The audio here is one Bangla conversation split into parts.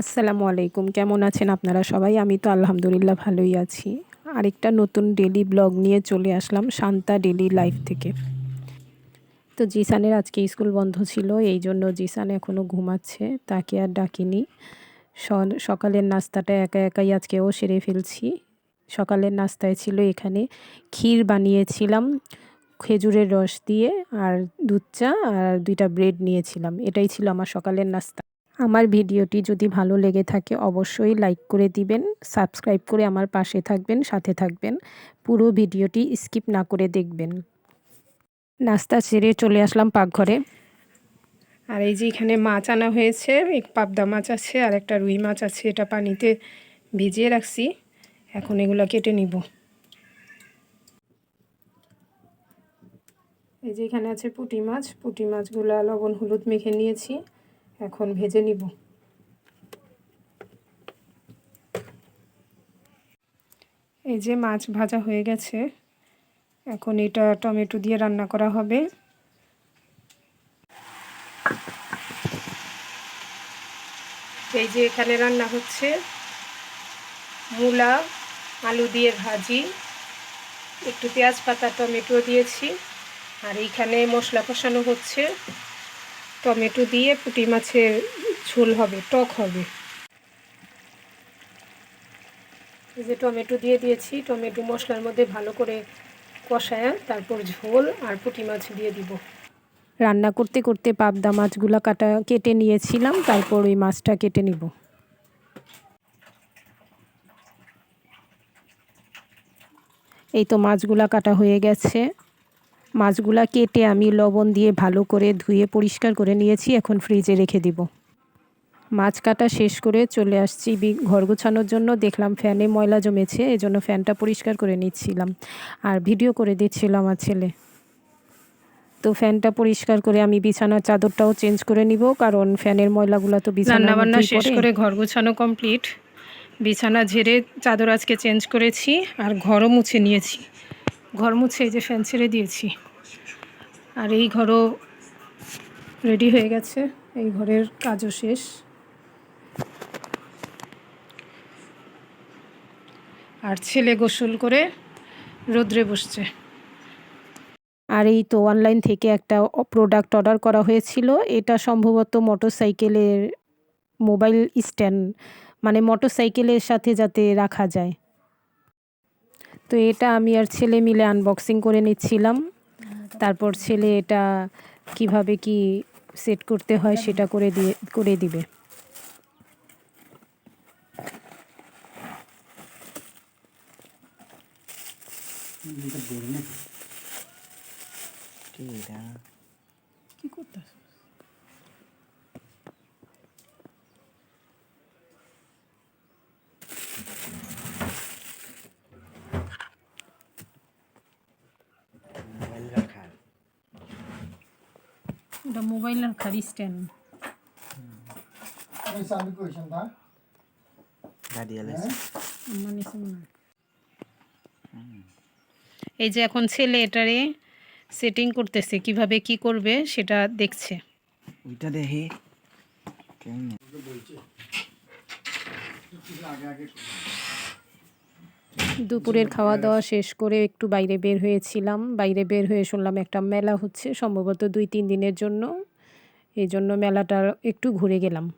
আসসালামু আলাইকুম। কেমন আছেন আপনারা সবাই? আমি তো আলহামদুলিল্লাহ ভালোই আছি। আরেকটা নতুন ডেলি ব্লগ নিয়ে চলে আসলাম শান্তা ডেলি লাইফ থেকে। তো জিসানের আজকে স্কুল বন্ধ ছিল, এই জন্য জিসান এখনও ঘুমাচ্ছে, তাকে আর ডাকিনি। সকালের নাস্তাটা একা একাই আজকেও সেরে ফেলছি। সকালের নাস্তায় ছিল এখানে ক্ষীর বানিয়েছিলাম, খেজুরের রস দিয়ে আর দুধ চা আর দুইটা ব্রেড নিয়েছিলাম। এটাই ছিল আমার সকালের নাস্তা। আমার ভিডিওটি যদি ভালো লেগে থাকে অবশ্যই লাইক করে দিবেন, সাবস্ক্রাইব করে আমার পাশে থাকবেন, সাথে থাকবেন। পুরো ভিডিওটি স্কিপ না করে দেখবেন। নাস্তা সেরে চলে আসলাম পাকঘরে। আর এই যে এখানে মাছ আনা হয়েছে, এক পাবদা মাছ আছে আর একটা রুই মাছ আছে, এটা পানিতে ভিজিয়ে রাখছি। এখন এগুলো কেটে নিব। এই যে এখানে আছে পুঁটি মাছ, পুঁটি মাছগুলো লবণ, হলুদ মেখে নিয়েছি। এখন ভেজে নিব। এই যে মাছ ভাজা হয়ে গেছে। এখন এটা টমেটো দিয়ে রান্না করা হবে। এই যে এখানে রান্না হচ্ছে মূলা, আলু দিয়ে ভাজি, একটু পেঁয়াজ পাতা টমেটো দিয়েছি। আর এইখানে মশলা কষানো হচ্ছে। টমেটো দিয়ে পুঁটি মাছের ঝোল হবে, টক হবে। এই যে টমেটো দিয়ে দিয়েছি, টমেটো মশলার মধ্যে ভালো করে কষায় তারপর ঝোল আর পুঁটি মাছ দিয়ে দিব। রান্না করতে করতে পাবদা মাছগুলো কাটা, কেটে নিয়েছিলাম, তারপর ওই মাছটা কেটে নিব। এই তো মাছগুলা কাটা হয়ে গেছে। মাছগুলা কেটে আমি লবণ দিয়ে ভালো করে ধুয়ে পরিষ্কার করে নিয়েছি এখন ফ্রিজে রেখে দিব। মাছ কাটা শেষ করে চলে আসছি ঘর গোছানোর জন্য। দেখলাম ফ্যানে ময়লা জমেছে এই জন্য ফ্যানটা পরিষ্কার করে নিচ্ছিলাম। আর ভিডিও করে দিচ্ছিল আমার ছেলে। তো ফ্যানটা পরিষ্কার করে আমি বিছানার চাদরটাও চেঞ্জ করে নিব কারণ ফ্যানের ময়লাগুলো তো বিছানা বান্না শেষ করে ঘর গোছানো কমপ্লিট। বিছানা ঝেড়ে চাদর আজকে চেঞ্জ করেছি আর ঘরও মুছে নিয়েছি। ঘর মুছে এই যে ফ্যান ছেড়ে দিয়েছি। আর এই ঘরও রেডি হয়ে গেছে। এই ঘরের কাজও শেষ। আর ছেলে গোসল করে রোদ্রে বসছে। আর এই তো অনলাইন থেকে একটা প্রোডাক্ট অর্ডার করা হয়েছিল। এটা সম্ভবত মোটর সাইকেলের মোবাইল স্ট্যান্ড মানে মোটর সাইকেলের সাথে যাতে রাখা যায়। তো এটা আমি আর ছেলে মিলে আনবক্সিং করে নিচ্ছিলাম। তারপর ছেলে এটা কীভাবে কি সেট করতে হয় সেটা করে দিয়ে করে দিবে। কি করতেছ? এটা মোবাইল রাখার স্ট্যান্ড। এই যে এখন ছেলে এটারে সেটিং করতেছে কীভাবে কি করবে সেটা দেখছে। ওইটা দেখি। দুপুরের খাওয়া দাওয়া শেষ করে একটু বাইরে বের হয়েছিলাম। বাইরে বের হয়ে শুনলাম একটা মেলা হচ্ছে সম্ভবত দুই তিন দিনের জন্য। এই জন্য মেলাটা একটু ঘুরে গেলাম।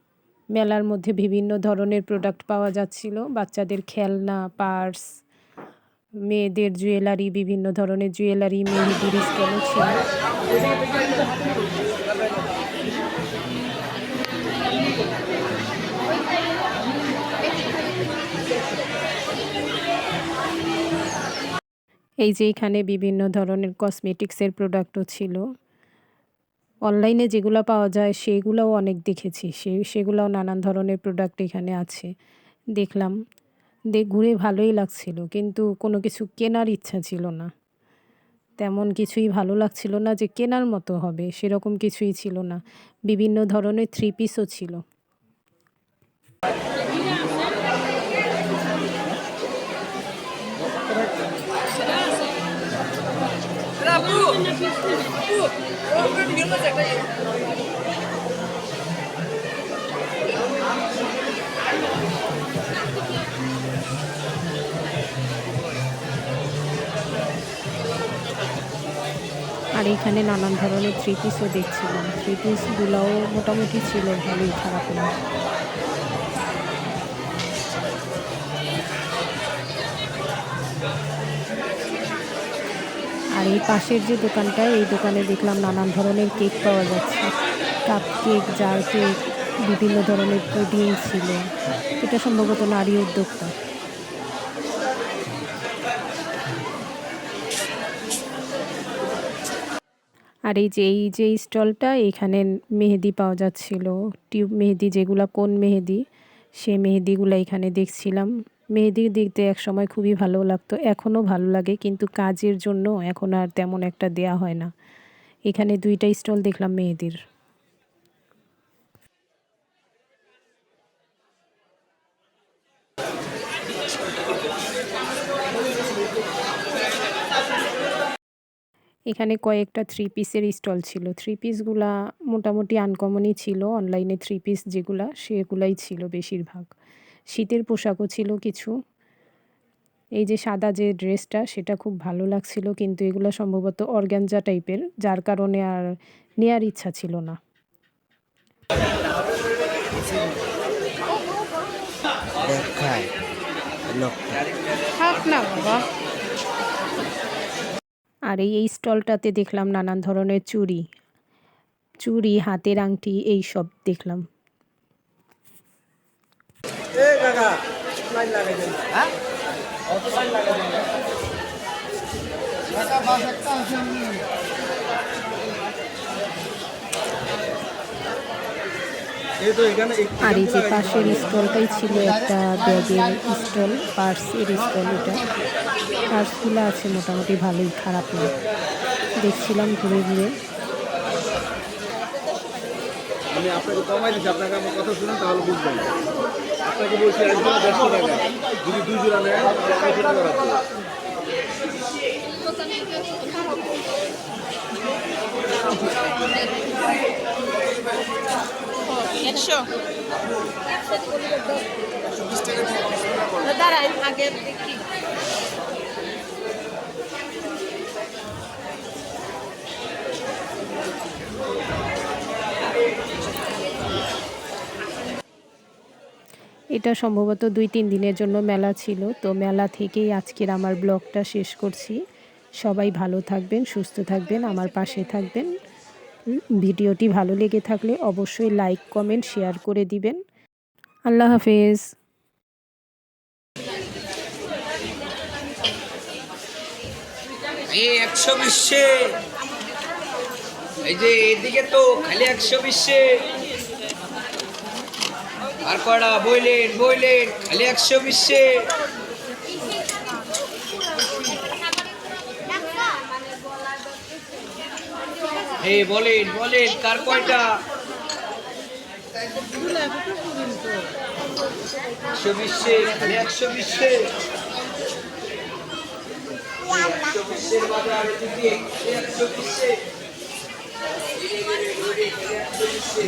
মেলার মধ্যে বিভিন্ন ধরনের প্রোডাক্ট পাওয়া যাচ্ছিল। বাচ্চাদের খেলনা পার্স মেয়েদের জুয়েলারি বিভিন্ন ধরনের জুয়েলারি মেহেদির স্কেলও ছিল। এই যে এখানে বিভিন্ন ধরনের কসমেটিক্সের প্রোডাক্টও ছিল। অনলাইনে যেগুলো পাওয়া যায়, সেগুলোও অনেক দেখেছি। সে, সেগুলোও নানান ধরনের প্রোডাক্ট এখানে আছে। দেখলাম। দেখ ঘুরে ভালোই লাগছিল, কিন্তু কোনো কিছু কেনার ইচ্ছা ছিল না। তেমন কিছুই ভালো লাগছিল না যে কেনার মতো হবে, সেরকম কিছুই ছিল না। বিভিন্ন ধরনের থ্রি পিসও ছিল। আর এখানে নানান ধরনের থ্রি পিসও দেখছিলাম। থ্রি পিসগুলোও মোটামুটি ছিল ভালোই খারাপ না আর এই পাশের যে দোকানটা এই দোকানে দেখলাম নানান ধরনের কেক পাওয়া যাচ্ছে। কাপ কেক, জার কেক, বিভিন্ন ধরনের পুডিং ছিল। এটা সম্ভবত নারী উদ্যোক্তা। আর এই যে এই যে স্টলটা, এখানে মেহেদি পাওয়া যাচ্ছিল। টিউব মেহেদি যেগুলা, কোন মেহেদি, সে মেহেদিগুলো এখানে দেখছিলাম। মেহেদি দেখতে এক সময় খুবই ভালো লাগতো, এখনও ভালো লাগে, কিন্তু কাজের জন্য এখন আর তেমন একটা দেয়া হয় না। এখানে দুইটা স্টল দেখলাম মেহেদির। এখানে কয়েকটা থ্রি পিসের স্টল ছিল। থ্রি পিসগুলা মোটামুটি আনকমনই ছিল অনলাইনে থ্রি পিস যেগুলা, সেগুলাই ছিল বেশিরভাগ। শীতের পোশাকও ছিল কিছু। এই যে সাদা যে ড্রেসটা সেটা খুব ভালো লাগছিল কিন্তু এগুলো সম্ভবত অর্গ্যানজা টাইপের যার কারণে আর নেয়ার ইচ্ছা ছিল না। আর এই এই স্টলটাতে দেখলাম নানান ধরনের চুড়ি। চুড়ি হাতের আংটি এই সব দেখলাম। আর এই যে পাশের স্টলটাই ছিল একটা ব্যাগের স্টল পার্সের স্টল এটা। পার্সগুলো আছে মোটামুটি ভালোই খারাপ না। দেখছিলাম ঘুরে ঘুরে। আমি আপনাকে কমাই দিচ্ছি আপনাকে আমার কথা শুনেন তাহলে বুঝবেন। আপনাকে বলছি একজন দেড়শো টাকা। যদি দুই নেন আড়াইশো টাকা রাখব দাঁড়াই আগে দেখি। এটা সম্ভবত দুই, তিন দিনের জন্য মেলা ছিল। তো মেলা থেকেই আজকের আমার ব্লগটা শেষ করছি। সবাই ভালো থাকবেন, সুস্থ থাকবেন, আমার পাশে থাকবেন। ভিডিওটি ভালো লেগে থাকলে অবশ্যই লাইক, কমেন্ট, শেয়ার করে দিবেন। আল্লাহ হাফেজ। একশো বিশে এই যে এদিকে তো খালি একশো বিশে আর কটা বইলেন বইলেন খালি একশো বিশে। এই বলেন বলেন, কার কয়টা? একশো বিশে, খালি একশো বিশে। একশো বিশের বাজার, এদিকে একশো বিশে একশো বিশে।